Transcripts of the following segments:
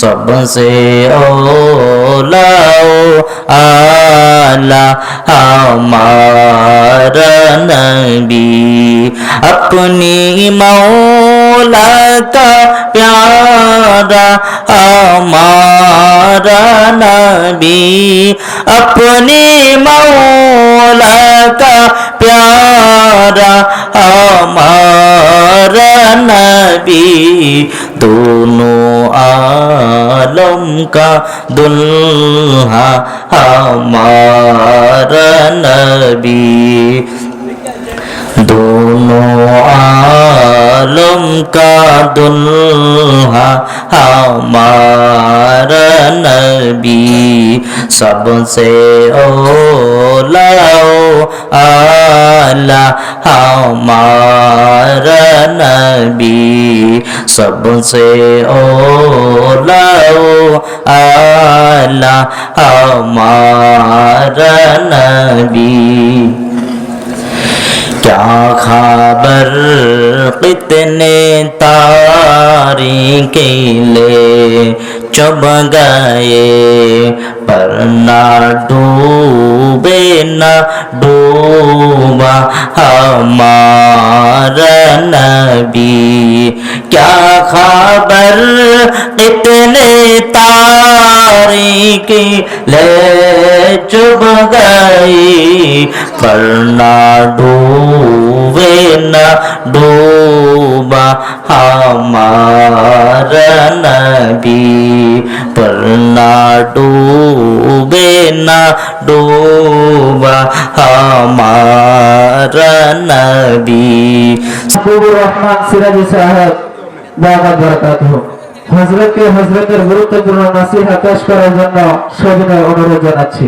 सबसे ओला आला हमारा नबी अपनी मौला का प्यारा हमारा नबी अपनी मौला का प्यारा हमारा नबी दोनों आलम का दुल्हा हमारा नबी दोनों आलम का दुल्हा हमारा नबी सबसे ओला आला हमारा नबी सबसे ओला आला हमारा नबी کیا خبر؟ کتنے تاری لے چب گئے؟ پر نہ ڈوبے، نہ ڈوبا ہمارا نبی۔ کیا خبر؟ کتنے تاری لے چب گئی، پر نہ ڈوبے، نہ ڈوبا ہمارا نبی، پر نہ ڈوبے، نہ ڈوبا ہمارا نبی۔ محبوب الرحمن سراج صاحب بابا برکات ہو۔ হজরতকে হজরতের গুরুত্বপূর্ণ নসিহা পেশ করার জন্য সবিনয় অনুরোধ জানাচ্ছি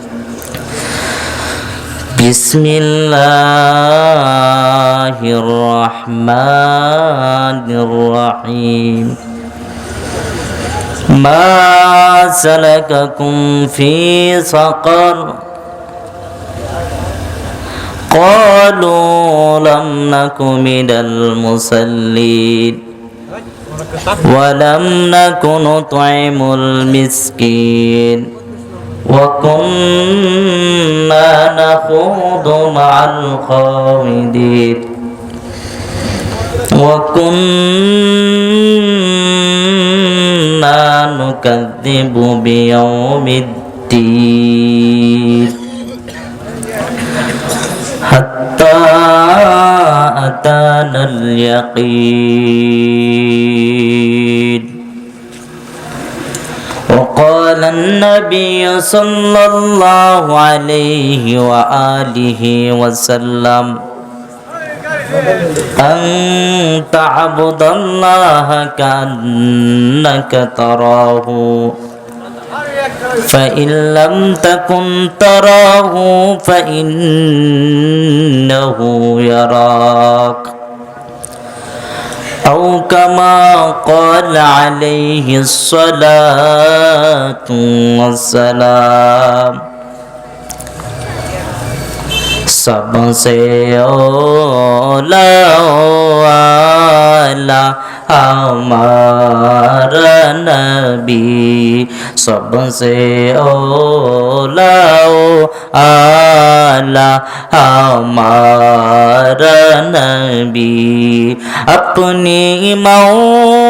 بسم الله الرحمن الرحيم. ما سلككم في سقر؟ قالوا لم نك من المصلين. ولم نك نطعم المسكين. وكنا نخوض مع الخالدين وكنا نكذب بيوم الدين. حتى أتانا اليقين. وقال النبي صلى الله عليه وآله وسلم أن تعبد الله كأنك تراه فإن لم تكن تراه فإنه يراك. أو كما قال عليه الصلاة والسلام. सबसे ओला वाला हमारा नबी सबसे ओला आला हमारा नबी अपनी मौला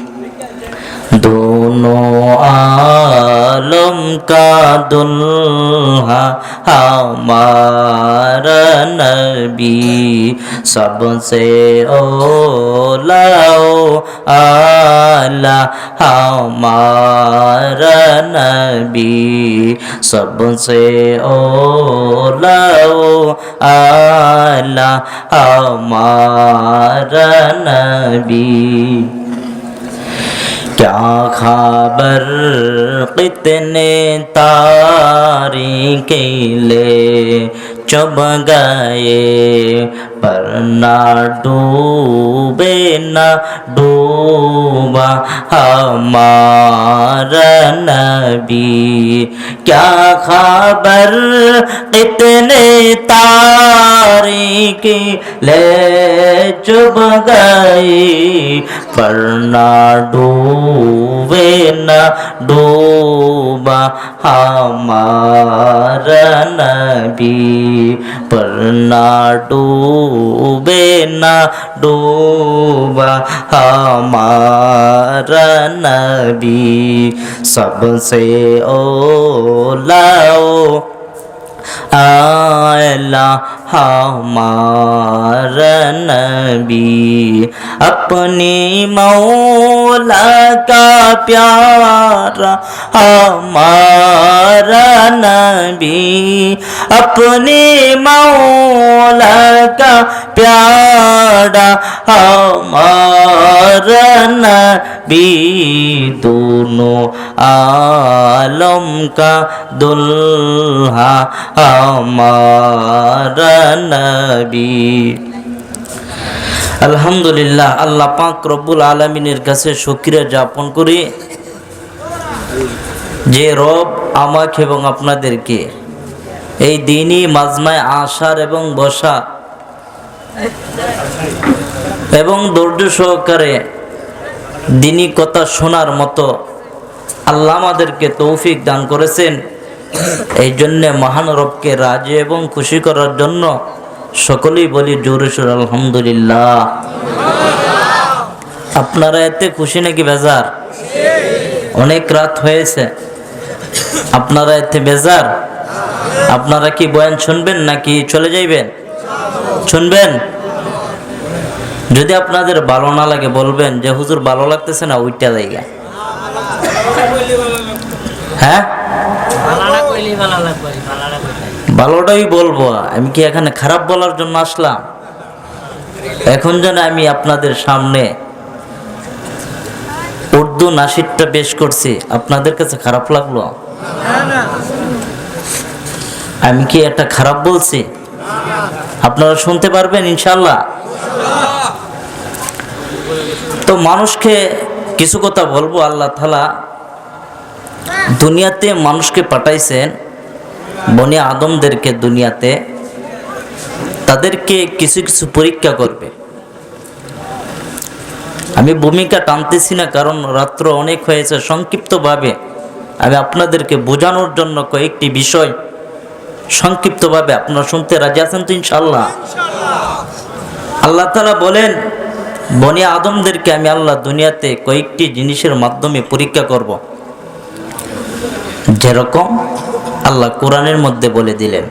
दोनों दोनों आलम का दुल्हा हमारा नबी सबसे ओलाओ आला हमारा नबी सबसे ओलाओ आला हमारा नबी क्या खबर कितने तारीखे ले چب گئے، پر نہ ڈوبے، نہ ڈوبا ہمارا نبی۔ کیا خبر؟ کتنے تاری کی لے چب گئے، پر نہ ڈوب डूबे ना डूबा हमारा नबी पर ना डूबे ना डूबा हमारा नबी सबसे ओलाओ आला हमारा नबी अपनी मौला का प्यारा हमारा नबी अपनी मौला का प्यारा हमारा नबी दोनों आलम का दुल्हा हमारा নবী। আলহামদুলিল্লাহ, আল্লাহ পাক রব্বুল আলমিনের কাছে সক্রিয় যাপন করি যে রব আমাকে এবং আপনাদেরকে এই দিনই মাজমায় আসার এবং বসা এবং ধৈর্য সহকারে দিনই কথা শোনার মতো আল্লাহ আমাদেরকে তৌফিক দান করেছেন। এই জন্যে মহান রবকে রাজি এবং খুশি করার জন্য সকলেই বলি জোরে সোর, আলহামদুলিল্লাহ। আপনারা এতে খুশি নাকি বেজার? অনেক রাত হয়েছে। আপনারা এতে বেজার? আপনারা কি বয়ান শুনবেন নাকি চলে যাইবেন? শুনবেন? যদি আপনাদের ভালো না লাগে বলবেন যে, হুজুর ভালো লাগতেছে না, ওইটা জায়গা। হ্যাঁ? ভালোটাই বলব। আমি কি এখানে খারাপ বলার জন্য আসলাম? এখন যেন আমি আপনাদের সামনে উর্দু নাসিরটা পেশ করছি। আপনাদের কাছে খারাপ লাগল? আমি কি একটা খারাপ বলছি? আপনারা শুনতে পারবেন ইনশাল্লাহ তো মানুষকে কিছু কথা বলব আল্লাহ তালা দুনিয়াতে মানুষকে পাঠাইছেন বনি আদমদেরকে দুনিয়াতে, তাদেরকে কিছু কিছু পরীক্ষা করবে। আমি ভূমিকা টানতেছি না, কারণ রাত্র অনেক হয়েছে। সংক্ষিপ্তভাবে আমি আপনাদেরকে বোঝানোর জন্য কয়েকটি বিষয় সংক্ষিপ্তভাবে আপনারা শুনতে রাজি আছেন তো ইনশাল্লাহ আল্লাহ তালা বলেন, বনি আদমদেরকে আমি আল্লাহ দুনিয়াতে কয়েকটি জিনিসের মাধ্যমে পরীক্ষা করব। যেরকম আল্লাহ কোরআনের মধ্যে বলে দিলেন,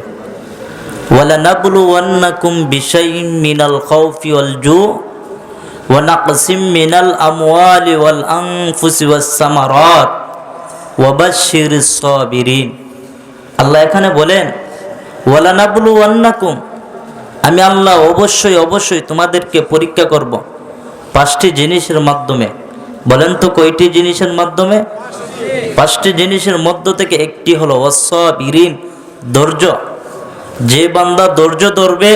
ওয়ালানাবলুওয়ান্নাকুম বিশাইইম মিনাল খাউফি ওয়াল জু ওয়া নাকসিম মিনাল আমওয়ালি ওয়াল আনফুসি ওয়াস সামারাত ওয়া বাশশিরিস সাবিরিন। আল্লাহ এখানে বলেন, ওয়ালানাবলুওয়ান্নাকুম, আমি আল্লাহ অবশ্যই অবশ্যই তোমাদেরকে পরীক্ষা করব পাঁচটি জিনিসের মাধ্যমে। বলেন তো কয়টি জিনিসের মাধ্যমে? পাঁচটি জিনিসের মধ্য থেকে একটি হলো অসবিরিন ধৈর্য। যে বান্দা ধৈর্য ধরবে,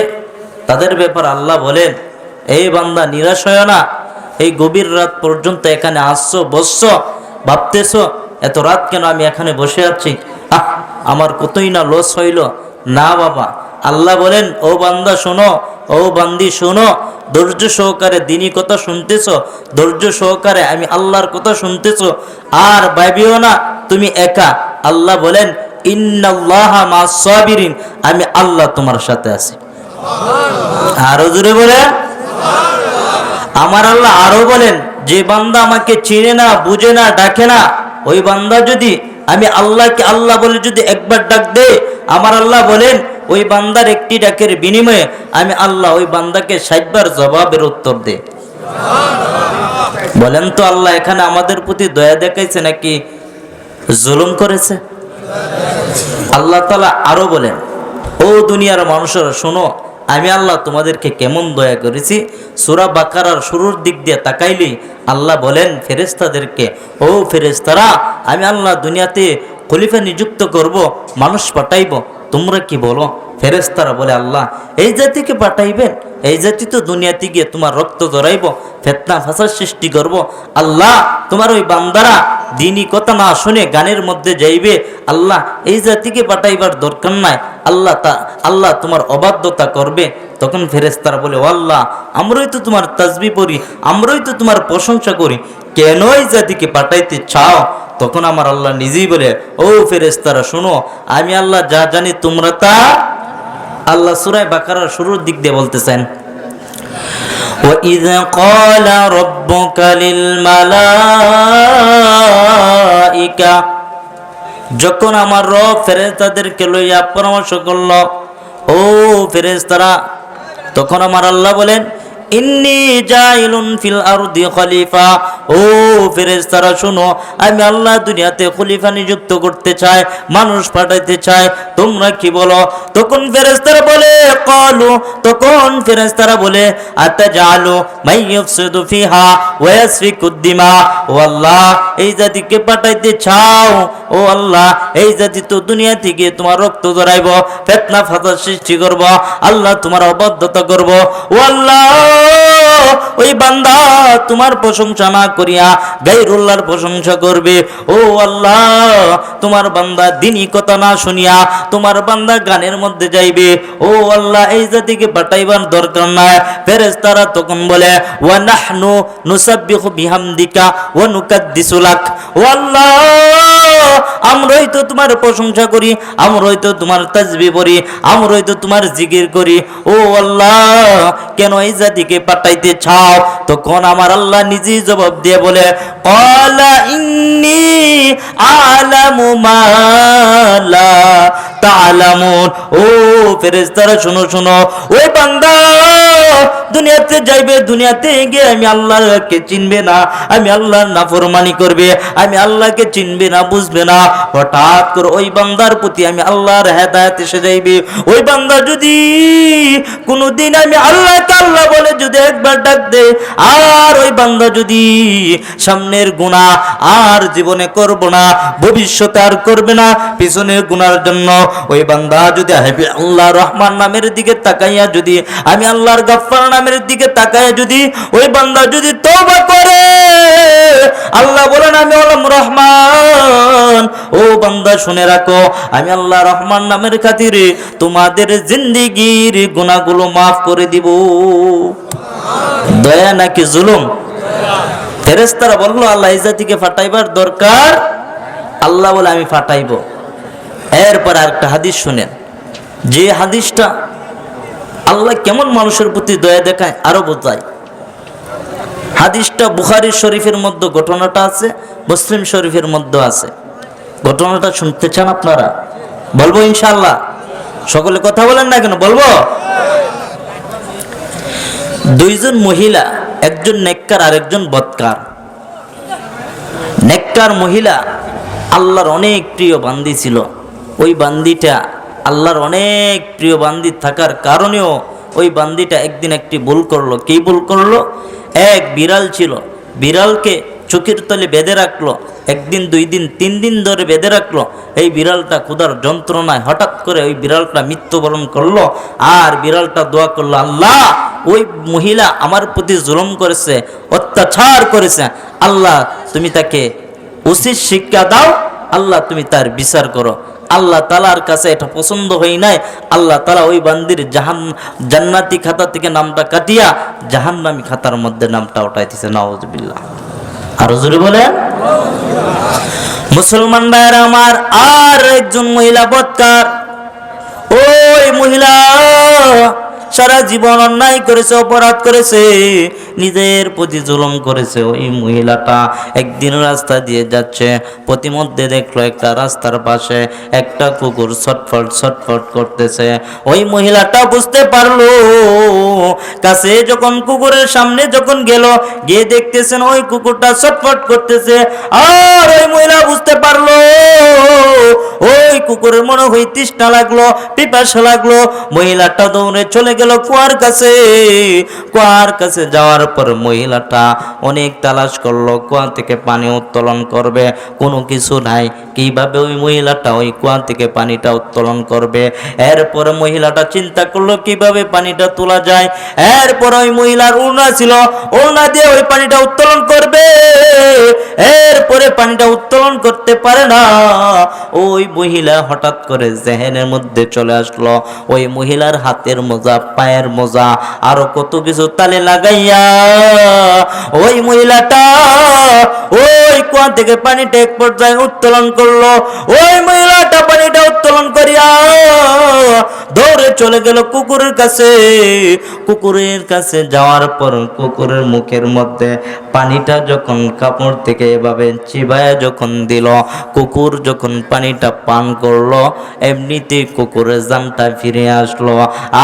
তাদের ব্যাপার আল্লাহ বলেন এই বান্দা নিরাশ হয় না। এই গভীর রাত পর্যন্ত এখানে আসছো, বসছো, ভাবতেছো, এত রাত কেন আমি এখানে বসে আছি? আহ, আমার কতই না লস হইল। না বাবা আল্লাহ বলেন, ও বান্দা শোনো, ও বান্দি শোনো, ধৈর্য সহকারে দিনই কথা শুনতেছ, ধৈর্য সহকারে আমি আল্লাহর কথা শুনতেছ, আর ভাবিও না, তুমি একা। আল্লাহ বলেন, ইন্নাল্লাহ মা সাবিরিন, আমি আল্লাহ তোমার সাথে আছি। আরও জোরে বলে আমার আল্লাহ আরও বলেন, যে বান্দা আমাকে চিনে না, বুঝে না, ডাকে না, ওই বান্দা যদি আমি আল্লাহকে আল্লাহ বলে যদি একবার ডাক দে আমার আল্লাহ বলেন ওই বান্দার একটি ডাকের বিনিময়ে আমি আল্লাহ ওই বান্দাকে ষাটবার জবাবের উত্তর দে বলেন তো আল্লাহ, এখানে আমাদের প্রতি দয়া দেখাইছে নাকি জুলুম করেছে? আল্লাহ তালা আরও বলেন, ও দুনিয়ার মানুষেরা, শোনো, আমি আল্লাহ তোমাদেরকে কেমন দয়া করেছি? সুরা বাকারার শুরুর দিক দিয়ে তাকাইলি আল্লাহ বলেন ফেরেস্তাদেরকে ও ফেরেস্তারা আমি আল্লাহ দুনিয়াতে খলিফা নিযুক্ত করব, মানুষ পাঠাইব। তোমরা কি বলো ফেরেস্তারা বলে, আল্লাহ, এই জাতিকে পাঠাইবেন? এই জাতি তো দুনিয়াতে গিয়ে তোমার রক্ত জড়াইব, ফেতনা ফাঁসার সৃষ্টি করব। আল্লাহ, তোমার ওই বান্দারা দিনই কথা না শুনে গানের মধ্যে যাইবে। আল্লাহ, এই জাতিকে পাঠাইবার দরকার নাই। আল্লাহ তা, আল্লাহ তোমার অবাধ্যতা করবে। তখন ফেরেস্তারা বলে ও আল্লাহ আমরাই তো তোমার তাজবি পড়ি, আমরাই তো তোমার প্রশংসা করি। কেন এই জাতিকে পাঠাইতে চাও? তখন আমার আল্লাহ নিজেই বলে, ও ফেরেস্তারা শোনো, আমি আল্লাহ যা জানি তোমরা তা আল্লাহ সুরায় বাকারার শুরুর দিক দিয়ে বলতেছেন وإذ قال ربك للملائكة যখন আমার রব ফেরেস্তাদেরকে লইয়া পরামর্শ করল ও ফেরেস্তারা তখন আমার আল্লাহ বলেন ইন্নি জাইলুন ফিল আরদি খলিফা। ও ফেরেশতারা, শুনো, আমি আল্লাহ দুনিয়াতে খলিফা নিযুক্ত করতে চাই, মানুষ পাঠাইতে চাই। তোমরা কি বলো? তখন ফেরেশতারা বলে, কলু। তখন ফেরেশতারা বলে আতা জালু মাই ইফসিদু ফিহা ওয়া ইয়াসফিকু ও আল্লাহ, এই জাতিকে পাঠাইতে চাও? ও আল্লাহ, এই জাতি তো দুনিয়া থেকে তোমার রক্ত জড়াইব, ফেতনা ফাসাদ সৃষ্টি করব, আল্লাহ তোমার অবদ্ধতা করব। ও আল্লাহ ওই বান্দা তোমার প্রশংসা না করিয়া গাইরুল্লাহর প্রশংসা করবে। ও আল্লাহ, তোমার বান্দা দিনই কথা না শুনিয়া তোমার বান্দা গানের মধ্যে যাইবে। ও আল্লাহ, এই জাতিকে পাঠাইবার দরকার নাই। ফেরেশতারা তখন বলে, ওয়া নাহনু নুসাব্বিহু বিহামদিকা ওয়া নুকাদ্দিসু ও আল্লাহ আমরাই তো তোমার প্রশংসা করি, আমরাই তো তোমার তাজবি পড়ি, আমরাই তো তোমার জিকির করি। ও আল্লাহ, কেন এই জাতিকে পাঠাইতে চাও? তখন আমার আল্লাহ নিজেই জবাব দিয়ে বলে কলা ইন্নি আলামু মালা তালামুন। ও ফেরেশতারা, শুনো শুনো। ওই বান্দা দুনিয়াতে যাইবে, দুনিয়াতে গিয়ে আমি আল্লাহকে চিনবে না, আমি আল্লাহর নাফরমানি করবে, আমি আল্লাহকে চিনবে না, বুঝবে না। হঠাৎ করে ওই বান্দার প্রতি আমি আল্লাহর হেদায়ত এসে যাইবে। ওই বান্দা যদি কোনোদিন আমি আল্লাহকে আল্লাহ বলে যদি একবার ডাক দে আর ওই বান্দা যদি সামনের গুণা আর জীবনে করব না, ভবিষ্যতে আর করবে না, পিছনের গুনার জন্য ওই বান্দা যদি আল্লাহ রহমান নামের দিকে তাকাইয়া যদি আমি আল্লাহর নামের দিকে তাকাইয়া যদি, ওই বান্দা যদি তওবা করে, আল্লাহ বলেন, আমি হলাম রহমান। ও বান্দা, শুনে রাখো, আমি আল্লাহ রহমান নামের খাতিরে তোমাদের জিন্দিগির গুনাহগুলো মাফ করে দিব। দয়া নাকি জুলুম? ফেরেস্তারা বলল, আল্লাহ এই জাতিকে ফাটাইবার দরকার? আল্লাহ বলে, আমি ফাটাইব। এরপর আরেকটা হাদিস শুনেন, যে হাদিসটা আল্লাহ কেমন মানুষের প্রতি দয়া দেখায় আরও বোঝায়। হাদিসটা বুখারি শরীফের মধ্যে ঘটনাটা আছে, মুসলিম শরীফের মধ্যে আছে। ঘটনাটা শুনতে চান আপনারা? বলব ইনশাল্লাহ সকলে কথা বলেন না কেন? বলব? দুইজন মহিলা, একজন নেককার আর একজন বৎকার। নেককার মহিলা আল্লাহর অনেক প্রিয় বান্দি ছিল। ওই বান্দিটা আল্লাহর অনেক প্রিয় বান্দি থাকার কারণেও ওই বান্দিটা একদিন একটি ভুল করল। কি ভুল করল? এক বিড়াল ছিল। বিড়ালকে চোখের তলে বেঁধে রাখল। একদিন, দুই দিন, তিন দিন ধরে বেঁধে রাখল। এই বিড়ালটা ক্ষুধার যন্ত্রণায় হঠাৎ করে ওই বিড়ালটা মৃত্যুবরণ করল আর বিড়ালটা দোয়া করল, আল্লাহ, ওই মহিলা আমার প্রতি জুলম করেছে, অত্যাচার করেছে। আল্লাহ, তুমি তাকে উচিত শিক্ষা দাও। আল্লাহ, তুমি তার বিচার করো। আল্লাহ তালার কাছে এটা পছন্দ হয় নাই, আল্লাহ তালা ওই বান্দির জাহান, জান্নাতি খাতা থেকে নামটা কাটিয়া জাহান্নামি খাতার মধ্যে নামটা উঠাইতেছে নওয়াজবিল্লাহ আর জোরে বলেন। মুসলমান ভাইয়ের আমার, আর একজন মহিলা বৎকার। ওই মহিলা সারা জীবন অন্যায় করেছে, অপরাধ করেছে, নিজের প্রতি জুলুম করেছে ওই মহিলাটা। একদিন রাস্তা দিয়ে যাচ্ছে প্রতিমধ্যে দেখল একটা রাস্তার পাশে একটা কুকুর ছটফট ছটফট করতেছে। ওই মহিলাটা বুঝতে পারল, কাছে যখন কুকুরের সামনে যখন গেল, গিয়ে দেখতেছেন ওই কুকুরটা ছটফট করতেছে। আর ওই মহিলা বুঝতে পারল, ওই কুকুরের মনে হয় তৃষ্ণা লাগল, পিপাসা লাগল। মহিলাটা দৌড়ে চলে গেল কুয়ার কাছে। কুয়ার কাছে যাওয়ার পর মহিলাটা অনেক তালাশ করল, কুয়া থেকে পানি উত্তোলন করবে। কোনো কিছু নাই, কীভাবে ওই মহিলাটা ওই কুয়া থেকে পানিটা উত্তোলন করবে? এরপরে মহিলাটা চিন্তা করল, কীভাবে পানিটা তোলা যায়? এরপর ওই মহিলার উড়না ছিল, উড়না দিয়ে ওই পানিটা উত্তোলন করবে। এরপরে পানিটা উত্তোলন করতে পারে না। ওই মহিলা হঠাৎ করে জেহেনের মধ্যে চলে আসলো। ওই মহিলার হাতের মোজা পায়ের মোজা আরও কত কিছু তালে লাগাইয়া, ওই মহিলাটা ওই কুয়া থেকে পানিটা এক পর্যায়ে উত্তোলন করল। ওই মহিলাটা পানিটা উত্তোলন করিয়া দৌড়ে চলে গেল কুকুরের কাছে। কুকুরের কাছে যাওয়ার পর কুকুরের মুখের মধ্যে পানিটা যখন কাপড় থেকে এভাবে চিবায় যখন দিল, কুকুর যখন পানিটা পান করল, এমনিতেই কুকুরের জানটা ফিরে আসলো।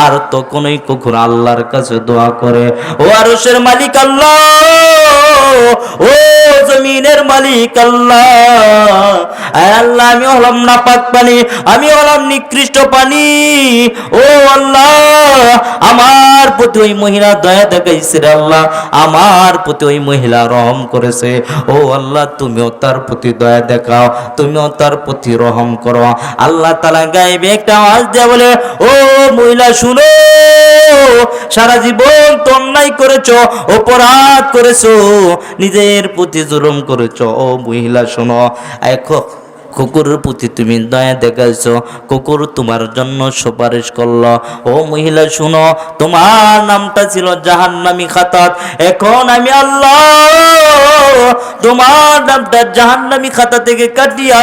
আর তখনই কুকুর আল্লাহর কাছে দোয়া করে, ও আরশের মালিক আল্লাহ! ও জমিনের মালিক আল্লাহ! আল্লাহ, আমি হলাম না পাক পানি, আমি হলাম নিকৃষ্ট পানি। ও আল্লাহ, আমার প্রতি ওই মহিলা দয়া দেখাইছে আল্লাহ, আমার প্রতি ওই মহিলা রহম করেছে। ও আল্লাহ, তুমিও তার প্রতি দয়া দেখাও, তুমিও তার প্রতি রহম করো। আল্লাহ তালা গাইবে একটা আওয়াজ দেয়া বলে, ও মহিলা, শুনো, সারা জীবন তো অন্যায় করেছ, অপরাধ করেছ, নিজের প্রতি জুলুম করেছ। ও মহিলা, শোনো, এখন কুকুরের প্রতি তুমি দয়া দেখাইছো, কুকুর তোমার জন্য সুপারিশ করল। ও মহিলা, শুনো, তোমার নামটা ছিল জাহান্নামী খাতাত। এখন আমি আল্লাহ তোমার নামটা জাহান্নামী খাতা থেকে কাটিয়া,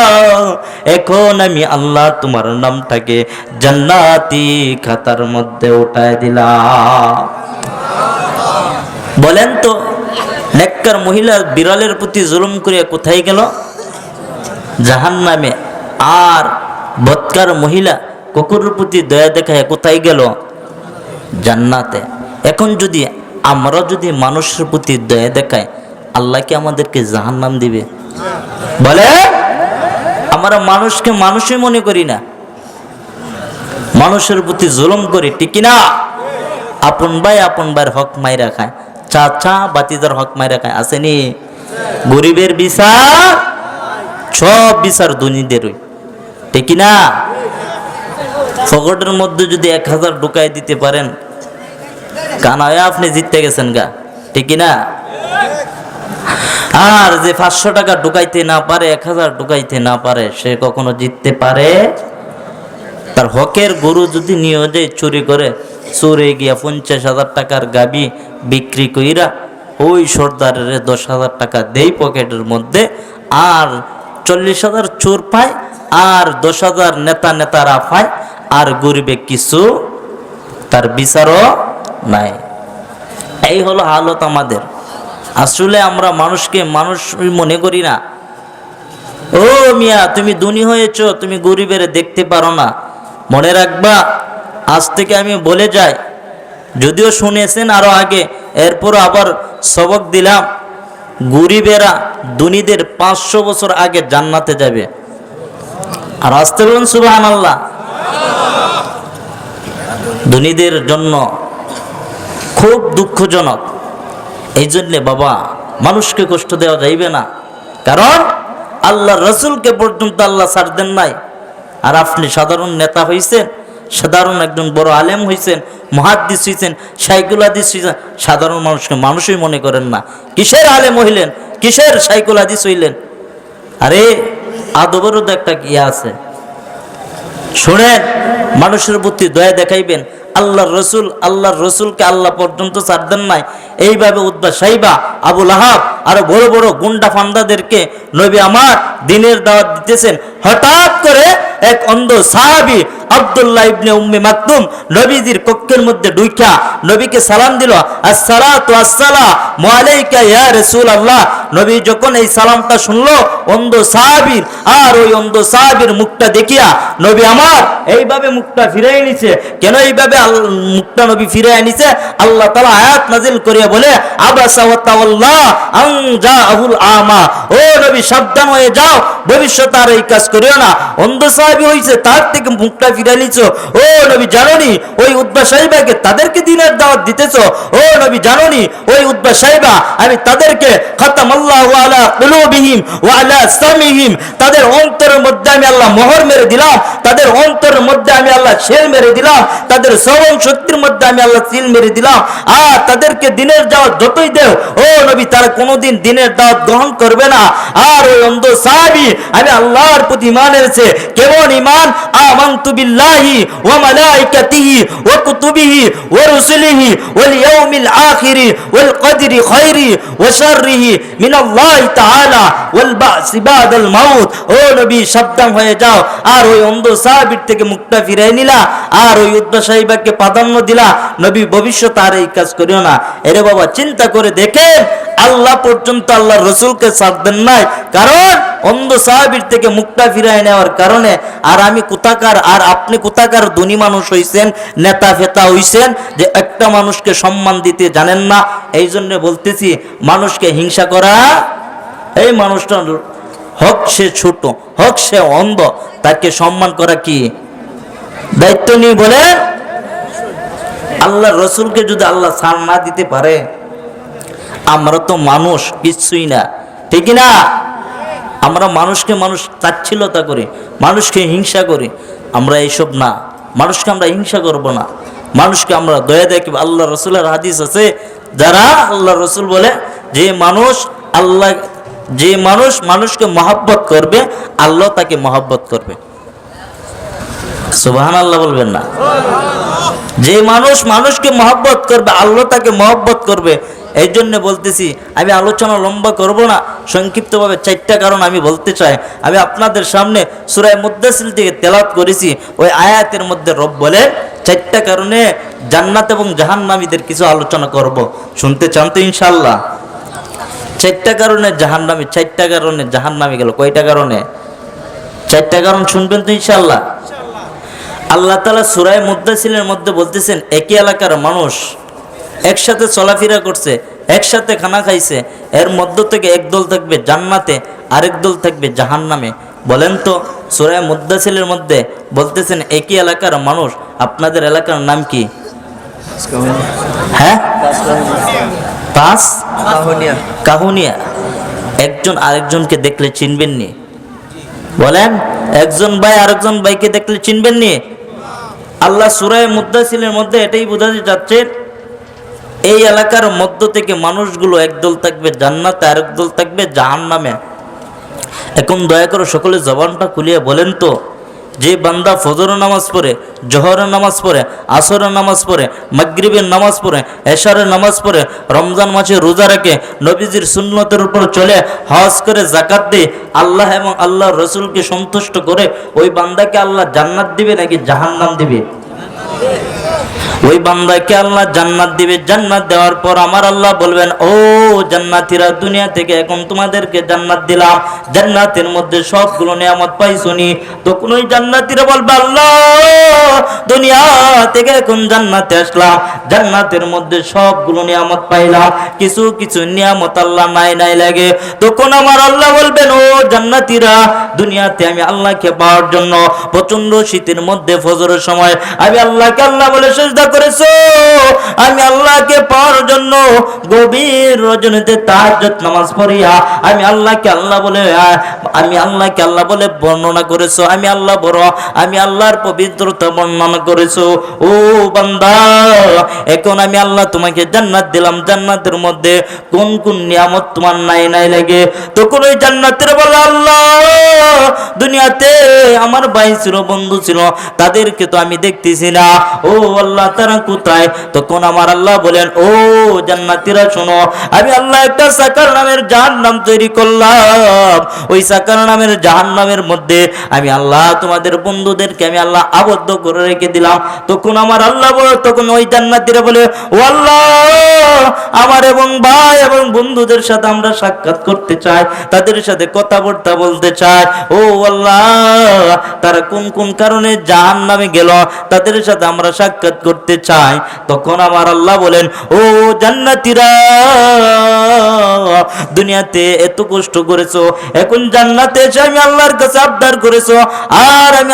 এখন আমি আল্লাহ তোমার নামটাকে জান্নাতি খাতার মধ্যে উঠায় দিলাম। বলেন তো, নেককার মহিলা বিড়ালের প্রতি জুলুম করিয়া কোথায় গেল? জাহান নামে আর বৎকার মহিলা কুকুরের প্রতি দয়া দেখায় কোথায় গেল? জান্নাতে। এখন যদি আমরা যদি মানুষের প্রতি দয়া দেখায় আল্লাহ কি আমাদেরকে জাহান নাম দিবে? বলে, আমরা মানুষকে মানুষই মনে করি না। মানুষের প্রতি জুলুম করি, ঠিক না আপন ভাই আপন ভাইয়ের হক মাইরা খায়, চাচা বাতিদার হক মাইরা খায়, আসেনি? গরিবের বিচার সব বিচার ধনীদেরই, ঠিক না? ফকটের মধ্যে যদি এক হাজার ঢুকাই দিতে পারেন কানায় আপনি জিততে গেছেন গা, ঠিক না? আর যে পাঁচশো টাকা ঢুকাইতে না পারে, এক হাজার ঢুকাইতে না পারে, সে কখনো জিততে পারে? তার হকের গরু যদি নিয়ে চুরি করে, চুরে গিয়া পঞ্চাশ হাজার টাকার গাবি বিক্রি কইরা ওই সর্দারের দশ হাজার টাকা দেই পকেটের মধ্যে, আর চল্লিশ হাজার চোর পায়, আর দশ হাজার নেতা নেতারা পায়, আর গরিবে কিছু তার বিচারও নাই। এই হলো হালত আমাদের। আসলে আমরা মানুষকে মানুষ মনে করি না। ও মিয়া, তুমি ধনী হয়েছ, তুমি গরিবের দেখতে পারো না। মনে রাখবা, আজ থেকে আমি বলে যাই, যদিও শুনেছেন আরও আগে এরপর আবার সবক দিলাম। গরিবেরা ধনীদের পাঁচশো বছর আগে জান্নাতে যাবে। আর আসতে বলুন সুবাহান আল্লাহ ধনীদের জন্য খুব দুঃখজনক। এই জন্যে বাবা, মানুষকে কষ্ট দেওয়া যাইবে না। কারণ আল্লাহ রসুলকে পর্যন্ত আল্লাহ ছাড় দেন নাই। আর আপনি সাধারণ নেতা হইছেন সাধারণ একজন বড় আলেম হয়েছেন মহাদ্দিস হয়েছেন সাইকুল আদিস হয়েছেন সাধারণ মানুষকে মানুষই মনে করেন না। কিসের আলেম হইলেন? কিসের সাইকুল আদিস হইলেন? আরে আদবেরও তো একটা ইয়ে আছে। শুনেন, মানুষের প্রতি দয়া দেখাইবেন, আল্লাহর রসুল, আল্লাহর রসুলকে আল্লাহ পর্যন্ত ছাড় দেন নাই। এইভাবে উদ্বা সাইবা আবুল আহাব আরও বড় বড় গুন্ডা ফান্দাদেরকে নবী আমার দিনের দাওয়াত দিতেছেন। হঠাৎ করে এক অন্ধ সাহাবি আব্দুল্লাহ ইবনে উম্মে মাকতুম নবীজির কক্ষের মধ্যে নবীকে সালাম দিল ইয়া নবী যখন এই সালামটা শুনলো, অন্ধ সাহাবীর আর ওই অন্ধ সাহাবীর মুখটা দেখিয়া নবী আমার এইভাবে মুখটা ফিরাই কেন এইভাবে মুখটা নবী ফিরাই নিছে? আল্লাহ তাআলা আয়াত নাজিল করিয়া বলে আমা। ও নবী, সাবধান হয়ে যাও আর এই কাজ করিও না। অন্ধ হইছে, তার থেকে মুখটা ও নবী, জানোনি, ওই তাদেরকে দিনের দাওয়াত দিতেছো? ও নবী, জানোনি, ওই উদ্বা সাহেবা, আমি তাদেরকে খতম আল্লাহ আলা কুলুবিহিম ওয়া আলা তাদের অন্তরের মধ্যে আমি আল্লাহ মোহর মেরে দিলাম, তাদের অন্তরের মধ্যে আমি আল্লাহ শেল মেরে দিলাম, তাদের শ্রবণ শক্তির মধ্যে আমি আল্লাহ সিল মেরে দিলাম, আর তাদেরকে দিনের দাওয়াত যতই দেও, ও নবী, তারা কোনোদিন দিনের দাওয়াত গ্রহণ করবে না। আর ওই অন্ধ সাহাবি, আমি আল্লাহর প্রতি ইমান এনেছে, কেমন ইমান আমানতু বিল্লাহি ওয়া মালাইকাতিহি ওয়া কুতুবিহি ওয়া রুসুলিহি ওয়াল ইয়াউমিল আখিরি ওয়াল কদরি খাইরি ওয়া শাররিহি মিনাল্লাহি তাআলা ওয়াল বা'সি মাউত। ও নবী, সাবধান হয়ে যাও। আর ওই অন্ধ সাহাবীর থেকে মুখটা ফিরাই নিলা আর ওই উদ্বা সাহিবাকে প্রাধান্য দিলা, নবী ভবিষ্যৎ আর এই কাজ করিও না। এরে বাবা, চিন্তা করে দেখে আল্লাহ পর্যন্ত আল্লাহ রসুলকে সাথ দেন নাই। কারণ, অন্ধ সাহাবীর থেকে মুখটা ফিরাই নেওয়ার কারণে, আর আমি কোথাকার, আর আপনি কোথাকার ধনী মানুষ হইছেন, নেতা ফেতা হইছেন, যে একটা মানুষকে সম্মান দিতে জানেন না। এই জন্য বলতেছি, মানুষকে হিংসা করা, এই মানুষটা হক সে ছোট, হক সে অন্ধ, তাকে সম্মান করা কি? দায়িত্ব নিয়ে বলে আল্লাহ রসুলকে যদি আল্লাহ ছাড় না দিতে পারে, আমরা তো মানুষ, কিছুই না। ঠিক না? আমরা মানুষকে মানুষ তাচ্ছিলতা করি, মানুষকে হিংসা করি, আমরা এইসব না। মানুষকে আমরা হিংসা করব না। মানুষকে আমরা দয়া দেখি আল্লাহ রসুলের হাদিস আছে? যারা আল্লাহ রসুল বলে, যে মানুষ আল্লাহ, যে মানুষ মানুষকে মহাব্বত করবে, আল্লাহ তাকে মহাব্বত করবে। আল্লাহ বলবেন না। যে মানুষ মানুষকে মহব্বত করবে, আল্লাহ তাকে মহব্বত করবে এই জন্য বলতেছি, আমি আলোচনা লম্বা করব না, সংক্ষিপ্তভাবে চারটা কারণ আমি বলতে চাই। আমি আপনাদের সামনে সুরায় মুদাসিল থেকে তেলাত করেছি, ওই আয়াতের মধ্যে রব বলে চারটা কারণে জান্নাত এবং জাহান্নামীদের কিছু আলোচনা করব। শুনতে চান তো ইনশাল্লাহ চারটা কারণে জাহান্নামী, চারটা কারণে জাহান্নামী গেল, কয়টা কারণে? চারটা কারণ শুনবেন তো ইনশাল্লাহ আল্লাহ তালা সুরায় মুদাসিলের মধ্যে বলতেছেন একই এলাকার মানুষ একসাথে চলাফেরা করছে একসাথে খানা খাইছে এর মধ্য থেকে এক দল থাকবে জান্নাতে আরেক দল থাকবে জাহান্নামে। বলেন তো সুরায় মুদাসিলের মধ্যে বলতেছেন একই এলাকার মানুষ আপনাদের এলাকার নাম কি? হ্যাঁ? পাঁচ? কাহুনিয়া। একজন আরেকজনকে দেখলে চিনবেন নি বলেন একজন ভাই আরেকজন ভাইকে দেখলে চিনবেন নি আল্লাহ সুরায় মুদাসিলের মধ্যে এটাই বোঝাতে যাচ্ছে, এই এলাকার মধ্য থেকে মানুষগুলো একদল থাকবে জান্নাতে আর একদল থাকবে জাহান নামে এখন দয়া করে সকলে জবানটা খুলিয়ে বলেন তো। যে বান্দা ফজর নামাজ পড়ে জহরের নামাজ পড়ে আসরের নামাজ পড়ে, মাগরিবের নামাজ পড়ে, এশারের নামাজ পড়ে, রমজান মাসে রোজা রাখে নবীজির সুন্নতের উপর চলে হজ করে জাকাত দিয়ে আল্লাহ এবং আল্লাহ রসুলকে সন্তুষ্ট করে ওই বান্দাকে আল্লাহ জান্নাত দিবে নাকি জাহান্নাম দিবে? ওই বান্দাকে আল্লাহ জান্নাত দিবে, জান্নাত দেওয়ার পর আমার আল্লাহ বলবেন, ও জান্নাতিরা দুনিয়া থেকে এখন তোমাদেরকে জান্নাত দিলাম, জান্নাতের মধ্যে সবগুলো নিয়ামত পাইছনি তখন ওই জান্নাতিরা বলবে, আল্লাহ, দুনিয়া থেকে এখন জান্নাতে আসলাম, জান্নাতের মধ্যে সবগুলো নিয়ামত পাইলাম, কিছু কিছু নিয়ামত আল্লাহ নাই নাই লাগে। তখন আমার আল্লাহ বলবেন, ও জান্নাতিরা, দুনিয়াতে আমি আল্লাহকে পাওয়ার জন্য প্রচণ্ড শীতের মধ্যে ফজরের সময়, আমি আল্লাহকে আল্লাহ বলে চেষ্টা করেছ? আমি আল্লাহকে পাওয়ার জন্য গভীর রজনীতে তাহাজ্জুদ নামাজ পড়িয়া আমি আল্লাহকে আল্লাহ বলে, আমি আল্লাহকে আল্লাহ বলে বর্ণনা করেছ, আমি আল্লাহ বড়, আমি আল্লাহর পবিত্রতা বর্ণনা করেছ। ও বান্দা, এখন আমি আল্লাহ তোমাকে জান্নাত দিলাম। জান্নাতের মধ্যে কোন কোন নিয়ামত তোমার নাই নাই লাগে? তখন ওই জান্নাতের বলে, আল্লাহ দুনিয়াতে আমার ভাই ছিল, বন্ধু ছিল, তাদেরকে তো আমি দেখতেছি না। ও আল্লাহ, তারা কোথায়? তখন আমার আল্লাহ বলেন, ও জান্নাতীরা শোনো, আমি আল্লাহ একটা সাকার নামের জাহান্নাম তৈরি করলাম। ওই সাকার নামের জাহান্নামের মধ্যে আমি আল্লাহ তোমাদের বন্ধুদেরকে আমি আল্লাহ আবদ্ধ করে রেখে দিলাম। তখন আমার আল্লাহ বলে, তখন ওই জান্নাতীরা বলে, ও আল্লাহ, আমার এবং ভাই এবং বন্ধুদের সাথে আমরা সাক্ষাৎ করতে চাই, তাদের সাথে কথাবার্তা বলতে চাই। ও আল্লাহ তারা কোন কোন কারণে জাহান নামে গেল, তাদের সাথে আমরা সাক্ষাৎ করতে চাই। তখন আমার আল্লাহ বলেন, ও জান্নাতিরা, দুনিয়াতে এত কষ্ট করেছ, এখন জান্নাতে এসে আমি আল্লাহর কাছে আবদার করেছ, আর আমি